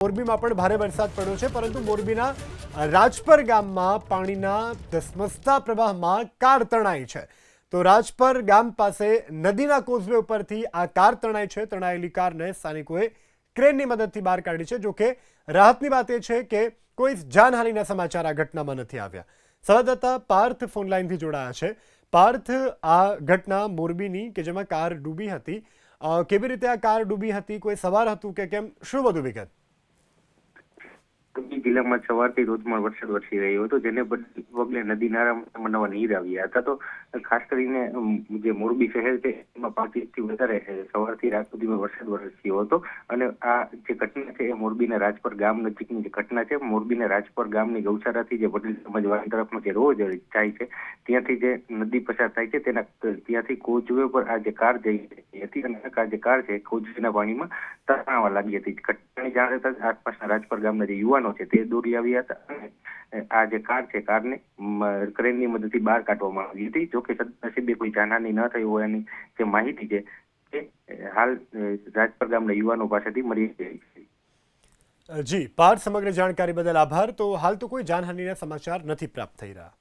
મોરબીમાં પણ ભારે વરસાદ પડ્યો છે, પરંતુ મોરબીના રાજપર ગામમાં પાણીના ધસમસતા પ્રવાહમાં કાર તણાઈ છે. તો રાજપર ગામ પાસે નદીના કોઝવે ઉપરથી આ કાર તણાઈ છે. તણાયેલી કારને સ્થાનિકોએ ક્રેનની મદદથી બહાર કાઢી છે, જોકે રાહતની વાત એ છે કે કોઈ જાનહાનિના સમાચાર આ ઘટનામાં નથી આવ્યા. સંવાદદાતા પાર્થ ફોનલાઈનથી જોડાયા છે. પાર્થ, આ ઘટના મોરબીની કે જેમાં કાર ડૂબી હતી કેવી રીતે આ કાર ડૂબી હતી, કોઈ સવાર હતું કે કેમ? શું વધુ વિગત? કબી જિલ્લામાં સવારથી ધોધમાર વરસાદ વરસી રહ્યો હતો, જેને પગલે નદી નાળામાં નવા નીર આવ્યા હતા. તો ખાસ કરીને જે મોરબી શહેર છે, એમાં પાંચ વધારે સવારથી રાત સુધીમાં વરસાદ વરસ્યો હતો. અને આ જે ઘટના છે, એ મોરબીના રાજપર ગામ નજીકની જે ઘટના છે, મોરબીના રાજપર ગામની ગૌશાળાથી જે પટેલ સમાજવાડી તરફનો જે રોજ જાય છે, ત્યાંથી જે નદી પસાર થાય છે, તેના, ત્યાંથી કોચવે પર આ જે કાર જઈ રહી હતી અને આ કાર- જે કાર છે કોચવેના પાણીમાં તણાવા લાગી હતી. ઘટનાની જાણ થતાં આસપાસના રાજપર ગામના જે યુવાનો છે, તે દોડી આવ્યા હતા અને આ જે કાર છે, કારને ક્રેનની મદદથી બહાર કાઢવામાં આવી હતી. જોકે સદનસીબે કોઈ જાનહાની ન થઈ હોવાની જે માહિતી છે, તે હાલ રાજપર ગામના યુવાનો પાસેથી મળી ગઈ છે. જી, પાર્થ સમગ્ર જાણકારી બદલ આભાર. તો હાલ તો કોઈ જાનહાનિના સમાચાર નથી પ્રાપ્ત થઈ રહ્યા.